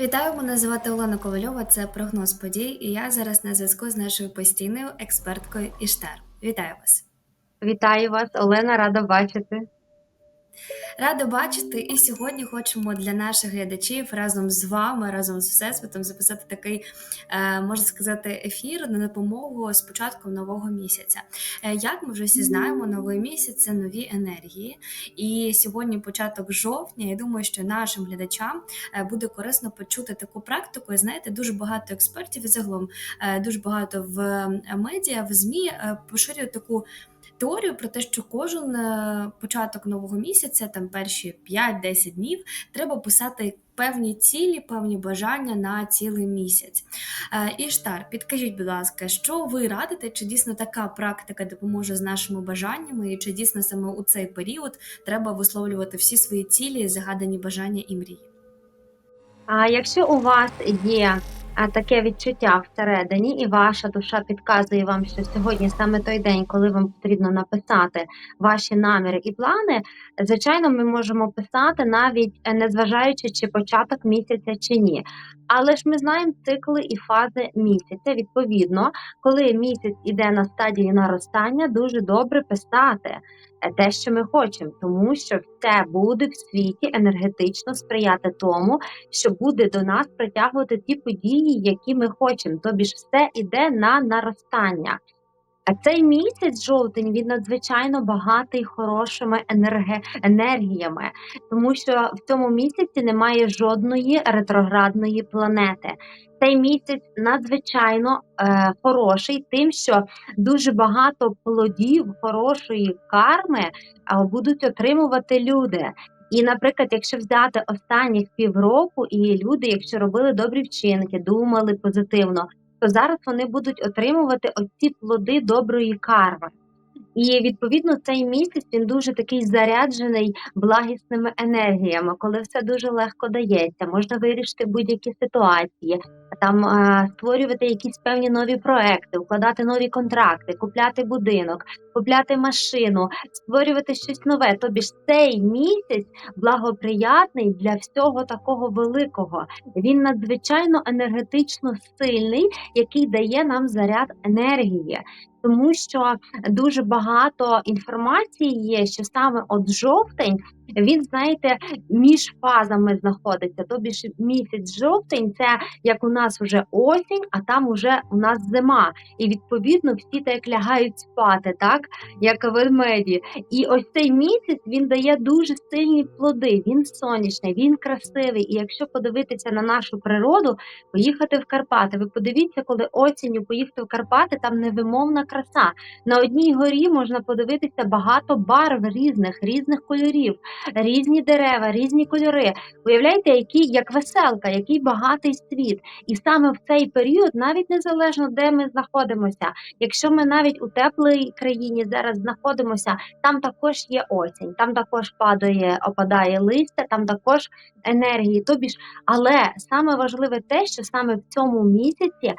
Вітаю, мене звати Олена Ковальова. Це прогноз подій. І я зараз на зв'язку з нашою постійною експерткою Іштар. Вітаю вас! Вітаю вас, Олена, рада бачити. Рада бачити, і сьогодні хочемо для наших глядачів разом з вами, разом з всесвітом, записати такий, е, можна сказати, ефір на допомогу з початком нового місяця. Е, Як ми вже всі знаємо, новий місяць це нові енергії. І сьогодні початок жовтня. Я думаю, що нашим глядачам е, буде корисно почути таку практику. І знаєте, дуже багато експертів і загалом дуже багато в медіа, в ЗМІ поширюють таку теорію про те, що кожен е, початок нового місяця, там перші 5-10 днів, треба писати певні цілі, певні бажання на цілий місяць. Е, Іштар, підкажіть, будь ласка, що ви радите? Чи дійсно така практика допоможе з нашими бажаннями, і чи дійсно саме у цей період треба висловлювати всі свої цілі, загадані бажання і мрії? А якщо у вас є таке відчуття всередині, і ваша душа підказує вам, що сьогодні саме той день, коли вам потрібно написати ваші наміри і плани, звичайно, ми можемо писати навіть е, незважаючи чи початок місяця чи ні. Але ж ми знаємо цикли і фази місяця. Відповідно, коли місяць іде на стадії наростання, дуже добре писати те, що ми хочемо, тому що це буде в світі енергетично сприяти тому, що буде до нас притягувати ті події, які ми хочемо. Тобі ж все іде на наростання. А цей місяць жовтень він надзвичайно багатий хорошими енерге... енергіями, тому що в цьому місяці немає жодної ретроградної планети. Цей місяць надзвичайно е, хороший, тим, що дуже багато плодів хорошої карми е, будуть отримувати люди. І, наприклад, якщо взяти останніх півроку, і люди, якщо робили добрі вчинки, думали позитивно, то зараз вони будуть отримувати оці плоди доброї карми. І відповідно цей місяць він дуже такий заряджений благісними енергіями, коли все дуже легко дається, можна вирішити будь-які ситуації, там е, створювати якісь певні нові проекти, укладати нові контракти, купляти будинок, купляти машину, створювати щось нове. Тобі ж цей місяць благоприятний для всього такого великого. Він надзвичайно енергетично сильний, який дає нам заряд енергії. Тому що дуже багато інформації є, що саме от жовтень він, знаєте, між фазами знаходиться. Тобі ж місяць жовтень, це як у нас вже осінь, а там уже у нас зима. І відповідно всі так лягають спати, так як ведмеді. І ось цей місяць він дає дуже сильні плоди. Він сонячний, він красивий. І якщо подивитися на нашу природу, поїхати в Карпати. Ви подивіться, коли осінню поїхати в Карпати, там невимовна краса. На одній горі можна подивитися багато барв різних, різних кольорів різні дерева, різні кольори. Уявляєте, який як веселка, який багатий світ. І саме в цей період, навіть незалежно де ми знаходимося, якщо ми навіть у теплій країні зараз знаходимося, там також є осінь, там також падає, опадає листя, там також енергії. Тобі ж, але саме важливе те, що саме в цьому місяці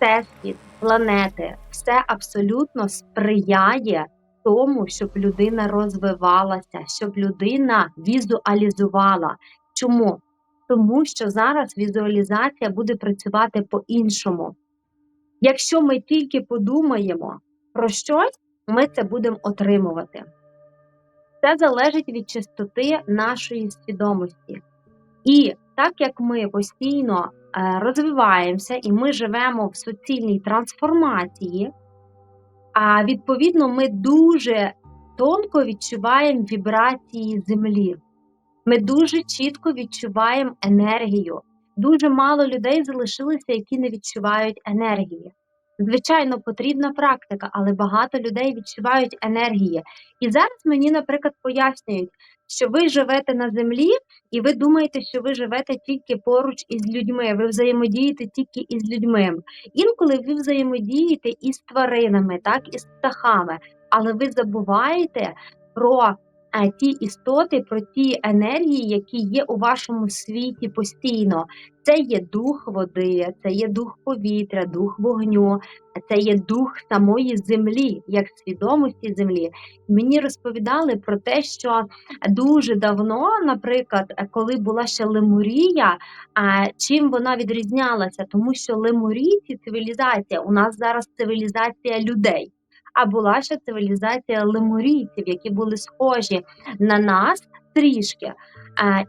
всесвіт, планети, все абсолютно сприяє тому, щоб людина розвивалася, щоб людина візуалізувала. Чому? Тому що зараз візуалізація буде працювати по-іншому. Якщо ми тільки подумаємо про щось, ми це будемо отримувати. Це залежить від чистоти нашої свідомості. І так як ми постійно розвиваємося і ми живемо в суцільній трансформації, а відповідно, ми дуже тонко відчуваємо вібрації землі. Ми дуже чітко відчуваємо енергію. Дуже мало людей залишилося, які не відчувають енергії. Звичайно, потрібна практика, але багато людей відчувають енергії. І зараз мені, наприклад, пояснюють, що ви живете на землі, і ви думаєте, що ви живете тільки поруч із людьми, ви взаємодієте тільки із людьми. Інколи ви взаємодієте із тваринами, так, із птахами, але ви забуваєте про ті істоти, про ті енергії, які є у вашому світі постійно. Це є дух води, це є дух повітря, дух вогню, це є дух самої землі, як свідомості землі. Мені розповідали про те, що дуже давно, наприклад, коли була ще Лемурія, чим вона відрізнялася? Тому що лемурійці цивілізація, у нас зараз цивілізація людей. А була ще цивілізація лемурійців, які були схожі на нас трішки.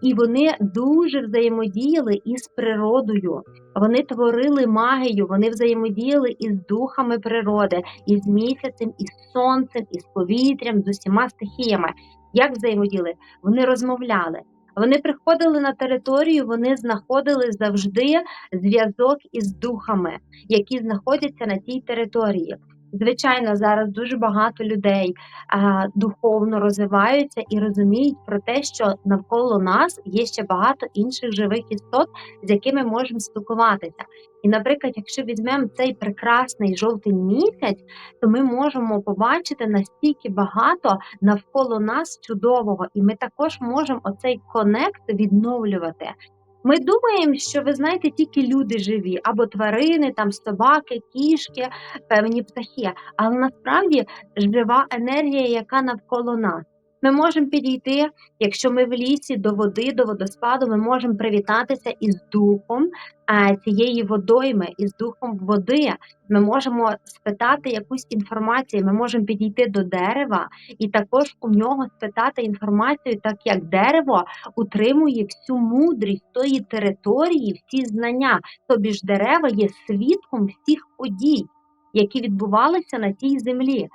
І вони дуже взаємодіяли із природою. Вони творили магію, вони взаємодіяли із духами природи, із місяцем, із сонцем, із повітрям, з усіма стихіями. Як взаємодіяли? Вони розмовляли. Вони приходили на територію, вони знаходили завжди зв'язок із духами, які знаходяться на тій території. Звичайно, зараз дуже багато людей а, духовно розвиваються і розуміють про те, що навколо нас є ще багато інших живих істот, з якими можемо спілкуватися. І, наприклад, якщо візьмемо цей прекрасний жовтий місяць, то ми можемо побачити настільки багато навколо нас чудового, і ми також можемо оцей конект відновлювати. Ми думаємо, що ви знаєте, тільки люди живі, або тварини, там собаки, кішки, певні птахи. Але насправді жива енергія, яка навколо нас. Ми можемо підійти, якщо ми в лісі до води, до водоспаду, ми можемо привітатися із духом е, цієї водойми, із духом води. Ми можемо спитати якусь інформацію, ми можемо підійти до дерева і також у нього спитати інформацію, так як дерево утримує всю мудрість тої території, всі знання. Тобі ж дерева є свідком всіх подій, які відбувалися на тій землі.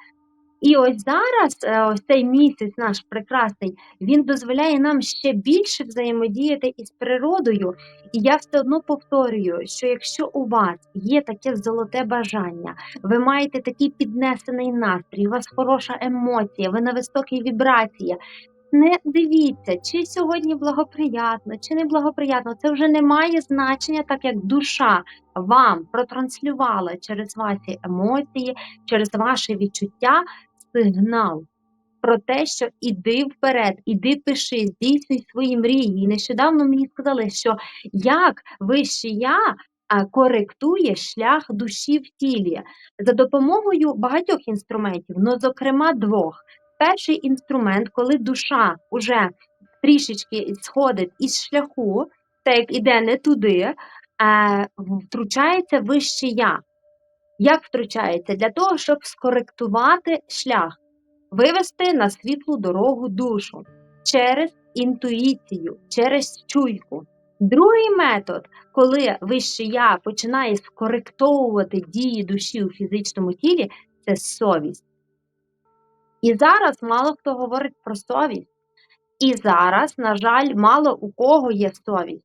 І ось зараз, е, ось цей місяць наш прекрасний, він дозволяє нам ще більше взаємодіяти із природою. І я все одно повторюю, що якщо у вас є таке золоте бажання, ви маєте такий піднесений настрій, у вас хороша емоція, ви на високій вібрації. Не дивіться, чи сьогодні благоприятно, чи не благоприятно. Це вже не має значення, так як душа вам протранслювала через ваші емоції, через ваше відчуття сигнал про те, що іди вперед, іди пиши, здійснюй свої мрії. І нещодавно мені сказали, що як вище я коректує шлях душі в тілі за допомогою багатьох інструментів, ну зокрема двох. Перший інструмент, коли душа уже трішечки сходить із шляху, так як іде не туди, е, втручається вище я. Як втручається? Для того, щоб скоректувати шлях, вивести на світлу дорогу душу через інтуїцію, через чуйку. Другий метод, коли вище я починає скоректовувати дії душі у фізичному тілі, це совість. І зараз мало хто говорить про совість. І зараз, на жаль, мало у кого є совість.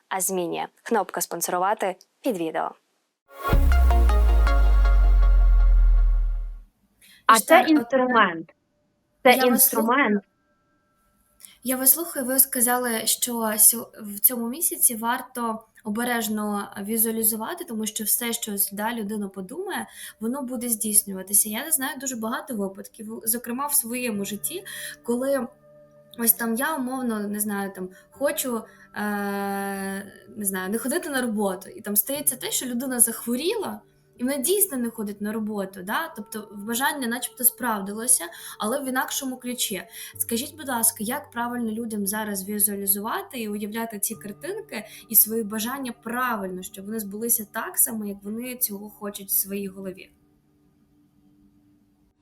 а змінює. Кнопка спонсорувати під відео. А це інструмент. Це Я вас інструмент. Я вас слухаю, ви сказали, що сьо- в цьому місяці варто обережно візуалізувати, тому що все, що да, людина подумає, воно буде здійснюватися. Я знаю дуже багато випадків, зокрема в своєму житті, коли ось там я умовно не знаю, там хочу е, не знаю, не ходити на роботу, і там стається те, що людина захворіла. І вона дійсно не ходить на роботу, да? тобто бажання начебто справдилося, але в інакшому ключі. Скажіть, будь ласка, як правильно людям зараз візуалізувати і уявляти ці картинки і свої бажання правильно, щоб вони збулися так само, як вони цього хочуть в своїй голові?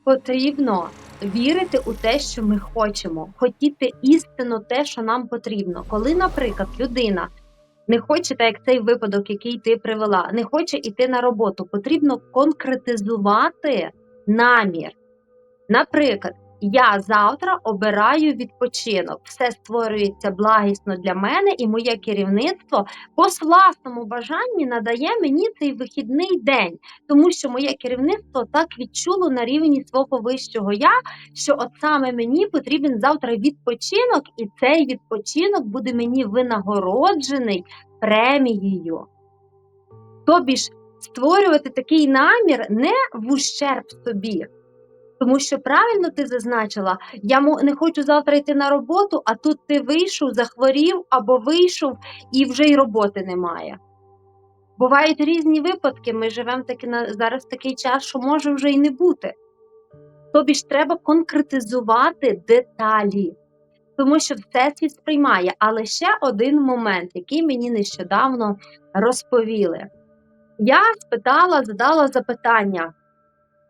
Потрібно вірити у те, що ми хочемо, хотіти істину те, що нам потрібно. Коли, наприклад, людина не хоче, так як цей випадок, який ти привела, не хоче йти на роботу, потрібно конкретизувати намір. Наприклад, я завтра обираю відпочинок. Все створюється благісно для мене, і моє керівництво по власному бажанні надає мені цей вихідний день, тому що моє керівництво так відчуло на рівні свого вищого я, що от саме мені потрібен завтра відпочинок, і цей відпочинок буде мені винагороджений премією. Тобі ж створювати такий намір не в ущерб собі. Тому що правильно ти зазначила, я не хочу завтра йти на роботу, а тут ти вийшов, захворів або вийшов і вже й роботи немає. Бувають різні випадки. Ми живемо таки на зараз такий час, що може вже й не бути. Тобі ж треба конкретизувати деталі, тому що всесвіт сприймає. Але ще один момент, який мені нещодавно розповіли. Я спитала, задала запитання.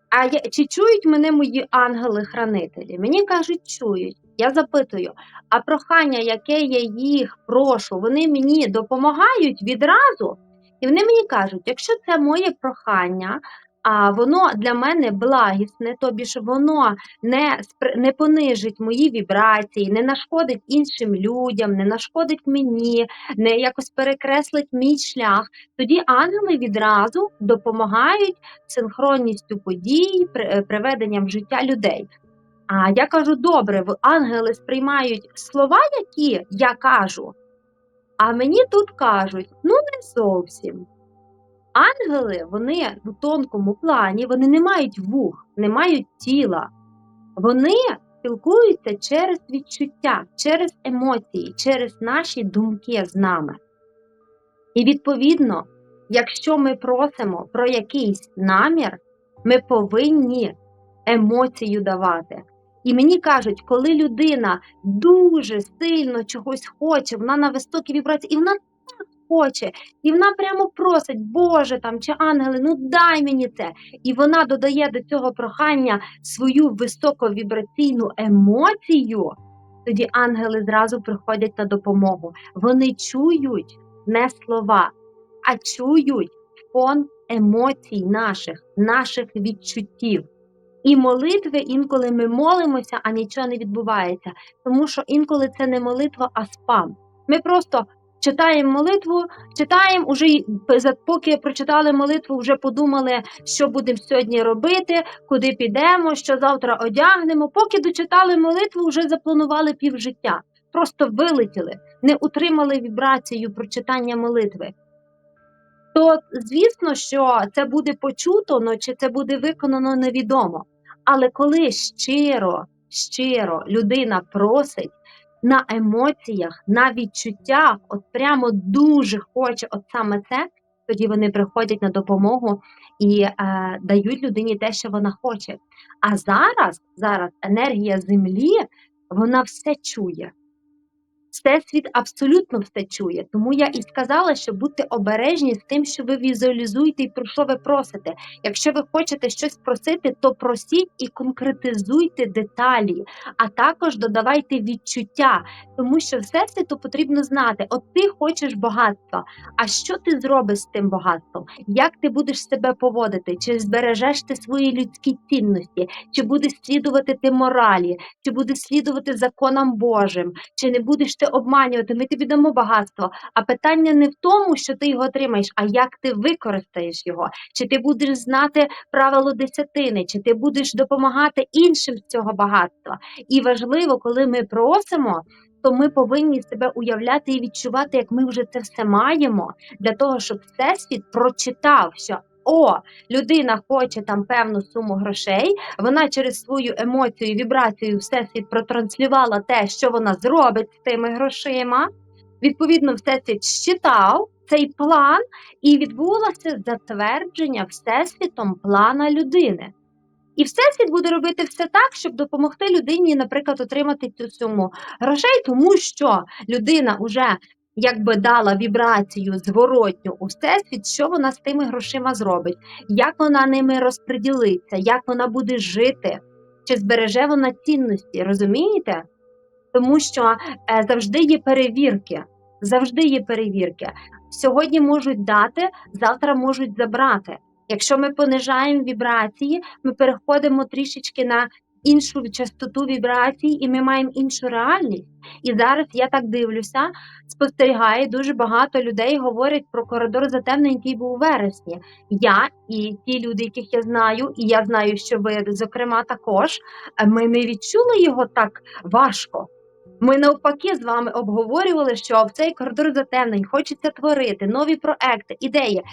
А я, чи чують мене мої ангели-хранителі? Мені кажуть, чують. Я запитую, а прохання, яке я їх прошу, вони мені допомагають відразу? І вони мені кажуть, якщо це моє прохання, а воно для мене благісне, тобі ж воно не, не понижить мої вібрації, не нашкодить іншим людям, не нашкодить мені, не якось перекреслить мій шлях, тоді ангели відразу допомагають синхронністю подій, е, приведенням в життя людей. А я кажу: добре, ангели сприймають слова, які я кажу, а мені тут кажуть, ну не зовсім. Ангели, вони в тонкому плані, вони не мають вух, не мають тіла. Вони спілкуються через відчуття, через емоції, через наші думки з нами. І відповідно, якщо ми просимо про якийсь намір, ми повинні емоцію давати. І мені кажуть, коли людина дуже сильно чогось хоче, вона на високій вібрації, і вона так хоче, і вона прямо просить, Боже там чи ангели, ну дай мені це. І вона додає до цього прохання свою високовібраційну емоцію, тоді ангели зразу приходять на допомогу. Вони чують не слова, а чують фон емоцій наших, наших відчуттів. І молитви інколи ми молимося, а нічого не відбувається. Тому що інколи це не молитва, а спам. Ми просто читаємо молитву, читаємо, уже поки прочитали молитву, вже подумали, що будемо сьогодні робити, куди підемо, що завтра одягнемо. Поки дочитали молитву, вже запланували півжиття. Просто вилетіли, не утримали вібрацію прочитання молитви. То звісно, що це буде почуто, но чи це буде виконано, невідомо. Але коли щиро, щиро людина просить на емоціях, на відчуттях, от прямо дуже хоче от саме це, тоді вони приходять на допомогу і е, дають людині те, що вона хоче. А зараз, зараз енергія землі, вона все чує. Всесвіт абсолютно все чує. Тому я і сказала, що будьте обережні з тим, що ви візуалізуєте і про що ви просите. Якщо ви хочете щось просити, то просіть і конкретизуйте деталі, а також додавайте відчуття, тому що всесвіту потрібно знати: от ти хочеш багатства. А що ти зробиш з тим багатством? Як ти будеш себе поводити? Чи збережеш ти свої людські цінності, чи будеш слідувати ти моралі, чи будеш слідувати законам Божим, чи не будеш ти обманювати, ми тобі дамо багатство. А питання не в тому, що ти його отримаєш, а як ти використаєш його. Чи ти будеш знати правило десятини, чи ти будеш допомагати іншим з цього багатства. І важливо, коли ми просимо, то ми повинні себе уявляти і відчувати, як ми вже це все маємо, для того, щоб всесвіт прочитав, що. О, людина хоче там певну суму грошей, вона через свою емоцію, вібрацію всесвіт протранслювала те, що вона зробить з тими грошима. Відповідно, всесвіт щитав цей план, і відбулося затвердження всесвітом плана людини. І всесвіт буде робити все так, щоб допомогти людині, наприклад, отримати цю суму грошей, тому що людина вже якби дала вібрацію зворотню у всесвіт, що вона з тими грошима зробить, як вона ними розподілиться, як вона буде жити, чи збереже вона цінності, розумієте? Тому що е, завжди є перевірки. Завжди є перевірки. Сьогодні можуть дати, завтра можуть забрати. Якщо ми понижаємо вібрації, ми переходимо трішечки на іншу частоту вібрацій, і ми маємо іншу реальність. І зараз я так дивлюся, спостерігаю, дуже багато людей говорять про коридор затемнень, який був у вересні. Я і ті люди, яких я знаю, і я знаю, що ви, зокрема, також, е, ми не відчули його так важко. Ми навпаки з вами обговорювали, що в цей коридор затемнень хочеться творити нові проекти, ідеї.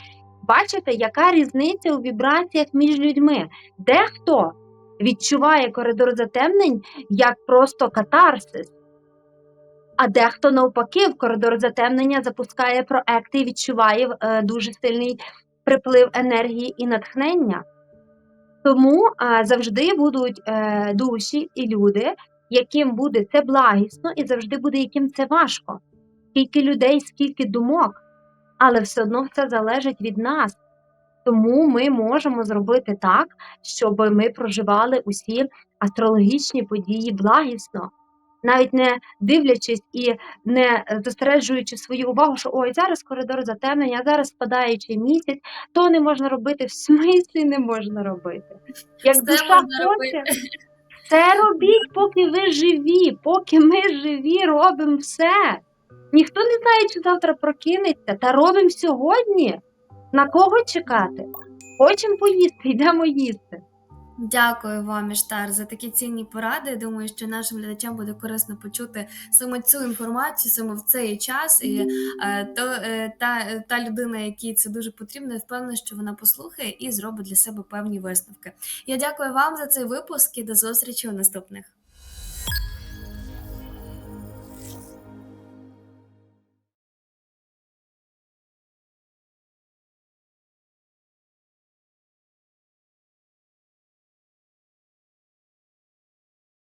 Бачите, яка різниця у вібраціях між людьми? Дехто відчуває коридор затемнень як просто катарсис, а дехто навпаки в коридор затемнення запускає проекти і відчуває е, дуже сильний приплив енергії і натхнення. Тому е, завжди будуть е, душі і люди, яким буде це благісно, і завжди буде яким це важко. Скільки людей, скільки думок, але все одно все залежить від нас. Тому ми можемо зробити так, щоб ми проживали усі астрологічні події благісно, навіть не дивлячись і не е, зосереджуючи свою увагу, що ой, зараз коридор затемнення, а зараз спадаючий місяць, то не можна робити, в смислі не можна робити. Як душа можна хоче, робити. це робіть, поки ви живі, поки ми живі, робимо все. Ніхто не знає, чи завтра прокинеться, та робимо сьогодні. На кого чекати? Хочемо поїсти, йдемо їсти. Дякую вам, Іштар, за такі цінні поради. Думаю, що нашим глядачам буде корисно почути саме цю інформацію саме в цей час. І е, то е, та, та людина, якій це дуже потрібно, я впевнена, що вона послухає і зробить для себе певні висновки. Я дякую вам за цей випуск і до зустрічі у наступних.